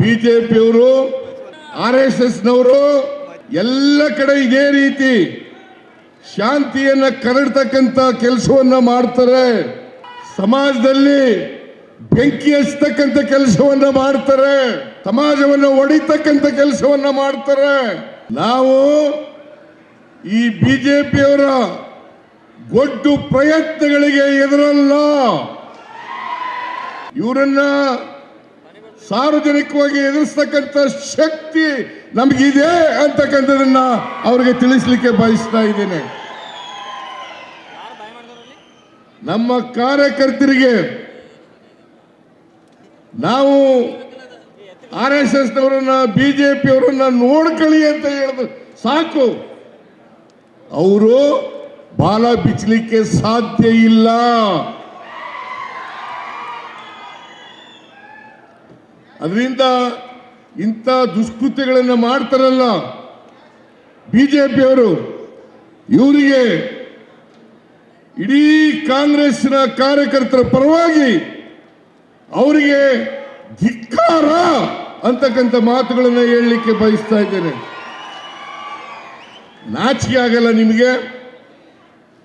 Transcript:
ಬಿಜೆಪಿಯವರು, R S ಎಸ್ನವರು, ಎಲ್ಲ ಕಡೆ ಇದೇ ರೀತಿ ಶಾಂತಿಯನ್ನ ಕರಡ್ತಕ್ಕಂಥ ಕೆಲಸವನ್ನ ಮಾಡ್ತಾರೆ. ಸಮಾಜದಲ್ಲಿ ಬೆಂಕಿ ಹಚ್ಚತಕ್ಕಂಥ ಕೆಲಸವನ್ನ ಮಾಡ್ತಾರೆ. ಸಮಾಜವನ್ನು ಒಡಿತಕ್ಕಂಥ ಕೆಲಸವನ್ನ ಮಾಡ್ತಾರೆ. ನಾವು ಈ ಬಿಜೆಪಿಯವರ ಗೊಡ್ಡು ಪ್ರಯತ್ನಗಳಿಗೆ ಎದುರಲ್ಲ. ಇವರನ್ನ ಸಾರ್ವಜನಿಕವಾಗಿ ಎದುರಿಸ್ತಕ್ಕಂಥ ಶಕ್ತಿ ನಮಗಿದೆ ಅಂತಕ್ಕಂಥದನ್ನ ಅವ್ರಿಗೆ ತಿಳಿಸ್ಲಿಕ್ಕೆ ಬಯಸ್ತಾ ಇದ್ದೇನೆ. ನಮ್ಮ ಕಾರ್ಯಕರ್ತರಿಗೆ ನಾವು ಆರ್ ಎಸ್ ಎಸ್ ನವರನ್ನ ಬಿಜೆಪಿ ಅವರನ್ನ ನೋಡ್ಕೊಳ್ಳಿ ಅಂತ ಹೇಳಿದ್ರು ಸಾಕು. ಅವರು ಬಾಲ ಬಿಚ್ಚಲಿಕ್ಕೆ ಸಾಧ್ಯ ಇಲ್ಲ. ಅದರಿಂದ ಇಂಥ ದುಷ್ಕೃತ್ಯಗಳನ್ನು ಮಾಡ್ತಾರಲ್ಲ ಬಿ ಜೆ ಪಿಯವರು ಇವರಿಗೆ ಇಡೀ ಕಾಂಗ್ರೆಸ್ನ ಕಾರ್ಯಕರ್ತರ ಪರವಾಗಿ ಅವರಿಗೆ ಧಿಕ್ಕಾರ ಅಂತಕ್ಕಂಥ ಮಾತುಗಳನ್ನು ಹೇಳಲಿಕ್ಕೆ ಬಯಸ್ತಾ ಇದ್ದೇನೆ. ನಾಚಿಕೆ ಆಗಲ್ಲ ನಿಮಗೆ.